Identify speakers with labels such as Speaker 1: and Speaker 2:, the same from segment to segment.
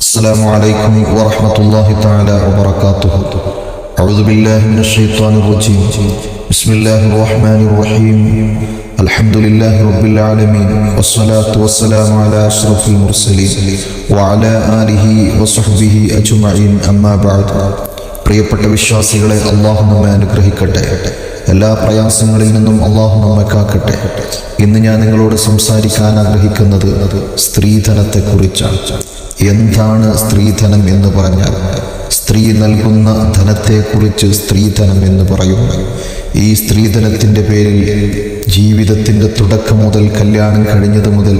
Speaker 1: السلام عليكم ورحمة الله تعالى وبركاته أعوذ بالله من الشيطان الرجيم بسم الله الرحمن الرحيم الحمد لله رب العالمين والصلاة والسلام على أشرف المرسلين وعلى آله وصحبه أجمعين أما بعد പ്രിയപ്പെട്ട വിശ്വാസികളെ അള്ളാഹു നമ്മെ അനുഗ്രഹിക്കട്ടെ എല്ലാ പ്രയാസങ്ങളിൽ നിന്നും അള്ളാഹു നമ്മെ കാക്കട്ടെ ഇന്ന് ഞാൻ നിങ്ങളോട് സംസാരിക്കാൻ ആഗ്രഹിക്കുന്നത് സ്ത്രീധനത്തെക്കുറിച്ചാണ് എന്താണ് സ്ത്രീധനം എന്ന് പറഞ്ഞാൽ സ്ത്രീ നൽകുന്ന ധനത്തെക്കുറിച്ച് സ്ത്രീധനം എന്ന് പറയുന്നു ഈ സ്ത്രീധനത്തിന്റെ പേരിൽ ജീവിതത്തിന്റെ തുടക്കം മുതൽ കല്യാണം കഴിഞ്ഞത് മുതൽ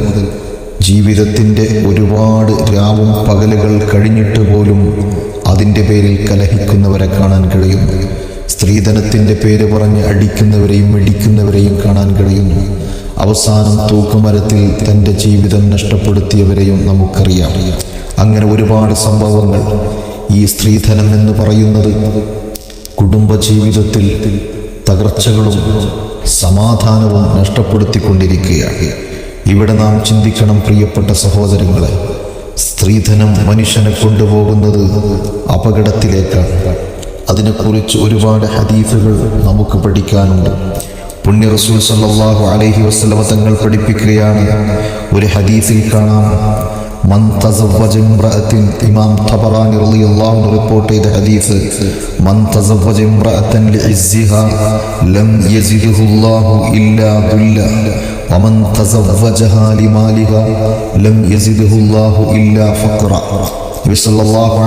Speaker 1: ജീവിതത്തിന്റെ ഒരുപാട് രാവും പകലുകൾ കഴിഞ്ഞിട്ട് പോലും അതിന്റെ പേരിൽ കലഹിക്കുന്നവരെ കാണാൻ കഴിയുന്നു സ്ത്രീധനത്തിന്റെ പേര് പറഞ്ഞ് അടിക്കുന്നവരെയും മെടിക്കുന്നവരെയും കാണാൻ കഴിയുന്നു അവസാനം തൂക്കുമരത്തിൽ തന്റെ ജീവിതം നഷ്ടപ്പെടുത്തിയവരെയും നമുക്കറിയാം. അങ്ങനെ ഒരുപാട് സംഭവങ്ങൾ ഈ സ്ത്രീധനം എന്ന് പറയുന്നത് കുടുംബജീവിതത്തിൽ തകർച്ചകളും സമാധാനവും നഷ്ടപ്പെടുത്തിക്കൊണ്ടിരിക്കുകയാണ്. ഇവിടെ നാം ചിന്തിക്കണം പ്രിയപ്പെട്ട സഹോദരങ്ങളെ സ്ത്രീധനം മനുഷ്യനെ കൊണ്ടുപോകുന്നത് അപകടത്തിലേക്കാണ്. അതിനെക്കുറിച്ച് ഒരുപാട് ഹദീഫുകൾ നമുക്ക് പഠിക്കാനുണ്ട്. പുണ്യ റസൂൽ സല്ലല്ലാഹു അലൈഹി വസല്ലമ തങ്ങൾ പഠിപ്പിക്കുകയാണ് ഒരു ഹദീസിൽ കാണാം ഇമാം തബറാനി റളിയല്ലാഹു ചെയ്ത ഹദീസ് ലിഇസ്സിഹാ ലം ഇല്ലാ ലം ഇല്ലാ ഫഖറ.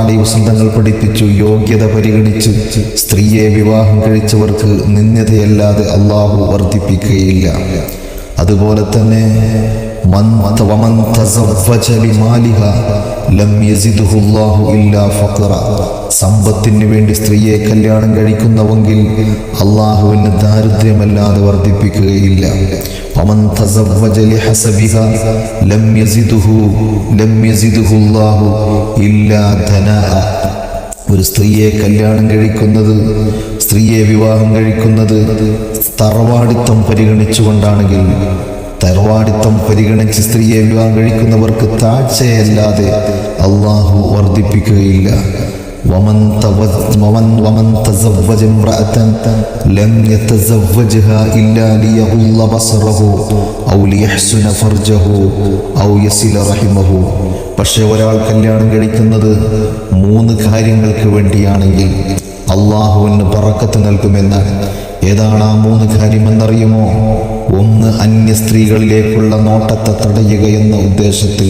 Speaker 1: അലൈഹി പഠിപ്പിച്ചു യോഗ്യത പരിഗണിച്ച് സ്ത്രീയെ വിവാഹം കഴിച്ചവർക്ക് നിന്ദതയല്ലാതെ അള്ളാഹു വർദ്ധിപ്പിക്കുകയില്ല. അതുപോലെ തന്നെ മൻ വമൻ തസവ്വജ ലിമാലിഹ ലം യസിദുഹു അല്ലാഹു ഇല്ലാ ഫഖറ സമ്പത്തിന് വേണ്ടി സ്ത്രീയെ കല്യാണം കഴിക്കുന്നവെങ്കിൽ അള്ളാഹുവിന് ദാരിദ്ര്യമല്ലാതെ വർദ്ധിപ്പിക്കുകയില്ല ومن تزوج لحسبها لم يزده لم يزده الله إلا ധനാഅ ഒരു സ്ത്രീയെ കല്യാണം കഴിക്കുന്നത് സ്ത്രീയെ വിവാഹം കഴിക്കുന്നത് തറവാടിത്തം പരിഗണിച്ചുകൊണ്ടാണെങ്കിൽ തറവാടിത്തം പരിഗണിച്ച് സ്ത്രീയെ വിവാഹം കഴിക്കുന്നവർക്ക് താഴ്ചയല്ലാതെ അള്ളാഹു വർദ്ധിപ്പിക്കുകയില്ല ومن ومن ومن تزوج امرأة لم يتزوجها إلا ليغض بصره أو ليحسن فرجه أو يصل رحمه പക്ഷെ ഒരാൾ കല്യാണം കഴിക്കുന്നത് മൂന്ന് കാര്യങ്ങൾക്ക് വേണ്ടിയാണെങ്കിൽ അള്ളാഹുവിന് പറക്കത്ത് നൽകുമെന്നാണ് ഏതാണ് ആ മൂന്ന് കാര്യമെന്നറിയുമോ ഒന്ന് അന്യ സ്ത്രീകളിലേക്കുള്ള നോട്ടത്തെ തടയുക എന്ന ഉദ്ദേശത്തിൽ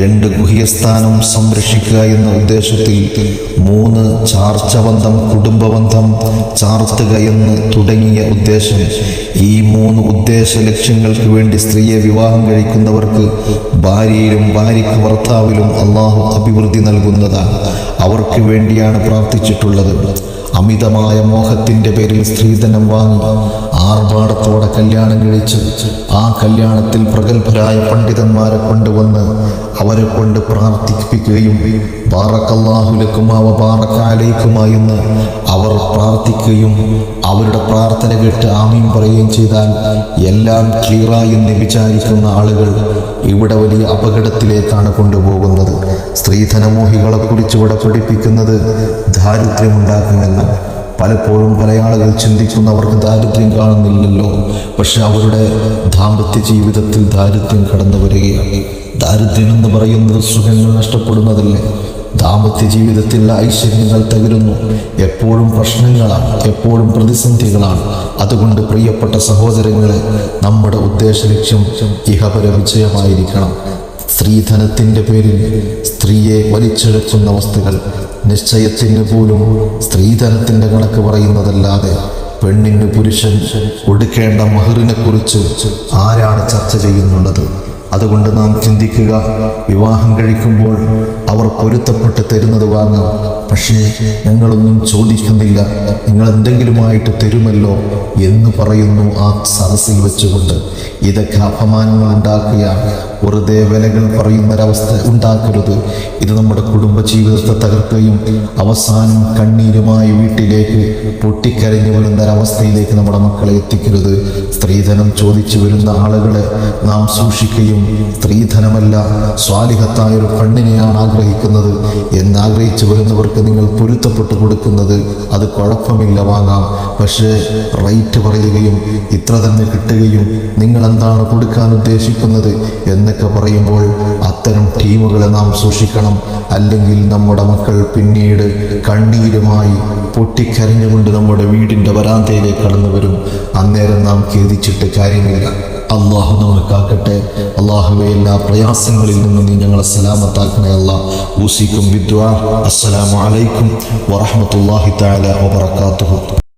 Speaker 1: രണ്ട് ഗുഹ്യസ്ഥാനം സംരക്ഷിക്കുക എന്ന ഉദ്ദേശത്തിൽ മൂന്ന് ചാർച്ചബന്ധം കുടുംബബന്ധം ചാർത്തുക എന്ന് തുടങ്ങിയ ഉദ്ദേശം. ഈ മൂന്ന് ഉദ്ദേശ ലക്ഷ്യങ്ങൾക്ക് വേണ്ടി സ്ത്രീയെ വിവാഹം കഴിക്കുന്നവർക്ക് ഭാര്യയിലും ഭാര്യയ്ക്ക് ഭർത്താവിലും അള്ളാഹു അഭിവൃദ്ധി നൽകുന്നതാണ്. അവർക്ക് വേണ്ടിയാണ് പ്രാർത്ഥിച്ചിട്ടുള്ളത്. അമിതമായ മോഹത്തിന്റെ പേരിൽ സ്ത്രീധനം വാങ്ങി ആർഭാടത്തോടെ കല്യാണം കഴിച്ചു. ആ കല്യാണത്തിൽ പ്രഗത്ഭരായ പണ്ഡിതന്മാരെ കൊണ്ടുവന്ന് അവരെ കൊണ്ട് പ്രാർത്ഥിപ്പിക്കുകയും ബാറക്കല്ലാഹുലക്കുമാവ ബാറക്കാലേക്കുമാ എന്ന് അവർ പ്രാർത്ഥിക്കുകയും അവരുടെ പ്രാർത്ഥന കേട്ട് ആമീൻ പറയുകയും ചെയ്താൽ എല്ലാം ക്ലിയറായി എന്ന് വിചാരിക്കുന്ന ആളുകൾ ഇവിടെ വലിയ അപകടത്തിലേക്കാണ് കൊണ്ടുപോകുന്നത്. സ്ത്രീധനമോഹികളെ കുറിച്ച് ഇവിടെ പഠിപ്പിക്കുന്നത് ദാരിദ്ര്യമുണ്ടാക്കുമെന്ന് പലപ്പോഴും പല ആളുകൾ ചിന്തിക്കുന്ന അവർക്ക് ദാരിദ്ര്യം കാണുന്നില്ലല്ലോ. പക്ഷെ അവരുടെ ദാമ്പത്യ ജീവിതത്തിൽ ദാരിദ്ര്യം കടന്നു വരികയാണ്. ദാരിദ്ര്യം എന്ന് പറയുന്നത് സുഖങ്ങൾ നഷ്ടപ്പെടുന്നതല്ലേ? ദാമ്പത്യ ജീവിതത്തിൽ ഐശ്വര്യങ്ങൾ തകരുന്നു. എപ്പോഴും പ്രശ്നങ്ങളാണ് എപ്പോഴും പ്രതിസന്ധികളാണ്. അതുകൊണ്ട് പ്രിയപ്പെട്ട സഹോദരങ്ങളെ നമ്മുടെ ഉദ്ദേശ ലക്ഷ്യം ഇഹപര വിജയമായിരിക്കണം. സ്ത്രീധനത്തിന്റെ പേരിൽ സ്ത്രീയെ വലിച്ചെടുക്കുന്ന വസ്തുക്കൾ നിശ്ചയത്തിന്റെ പോലും സ്ത്രീധനത്തിന്റെ കണക്ക് പറയുന്നതല്ലാതെ പെണ്ണിന് പുരുഷൻ കൊടുക്കേണ്ട മഹറിനെ കുറിച്ച് ആരാണ് ചർച്ച ചെയ്യുന്നുള്ളത്? അതുകൊണ്ട് നാം ചിന്തിക്കുക വിവാഹം കഴിക്കുമ്പോൾ അവർ പൊരുത്തപ്പെട്ട് തരുന്നത് വാങ്ങാം. പക്ഷേ ഞങ്ങളൊന്നും ചോദിക്കുന്നില്ല. നിങ്ങൾ എന്തെങ്കിലുമായിട്ട് തരുമല്ലോ എന്ന് പറയുന്നു ആ സദസ്സിൽ വെച്ചുകൊണ്ട്. ഇതൊക്കെ അപമാനങ്ങൾ ഉണ്ടാക്കുകയാണ്. വെറുതെ വിലകൾ പറയുന്നൊരവസ്ഥ ഉണ്ടാക്കരുത്. ഇത് നമ്മുടെ കുടുംബ ജീവിതത്തെ തകർക്കുകയും അവസാനം കണ്ണീരുമായി വീട്ടിലേക്ക് പൊട്ടിക്കരഞ്ഞു വരുന്നൊരവസ്ഥയിലേക്ക് നമ്മുടെ മക്കളെ എത്തിക്കരുത്. സ്ത്രീധനം ചോദിച്ചു വരുന്ന ആളുകളെ നാം സൂക്ഷിക്കുകയും സ്ത്രീധനമല്ല സ്വാലിഹത്തായ ഒരു പെണ്ണിനെയാണ് ആഗ്രഹിക്കുന്നത്. എന്ന് ആഗ്രഹിച്ചു വരുന്നവർക്ക് നിങ്ങൾ പൊരുത്തപ്പെട്ട് കൊടുക്കുന്നത് അത് കുഴപ്പമില്ല വാങ്ങാം. പക്ഷേ റേറ്റ് പറയുകയും ഇത്ര തന്നെ കിട്ടുകയും നിങ്ങൾ എന്താണ് കൊടുക്കാൻ ഉദ്ദേശിക്കുന്നത് എന്നൊക്കെ പറയുമ്പോൾ അത്തരം ടീമുകളെ നാം സൂക്ഷിക്കണം. അല്ലെങ്കിൽ നമ്മുടെ മക്കൾ പിന്നീട് കണ്ണീരുമായി പൊട്ടിക്കരഞ്ഞുകൊണ്ട് നമ്മുടെ വീടിന്റെ വരാന്തയിലേക്ക് കടന്നു വരും അന്നേരം നാം ഖേദിച്ചിട്ട് കാര്യമില്ല. അള്ളാഹു നമ്മെ കാക്കട്ടെ അള്ളാഹുവെ എല്ലാ പ്രയാസങ്ങളിൽ നിന്നും നീ ഞങ്ങളെ സലാമത്താക്കണേ അല്ല. ഊസിക്കും വിദ്വാ അസ്സലാമു അലൈക്കും വറഹ്മത്തുള്ളാഹി തആല വബറകാതുഹു.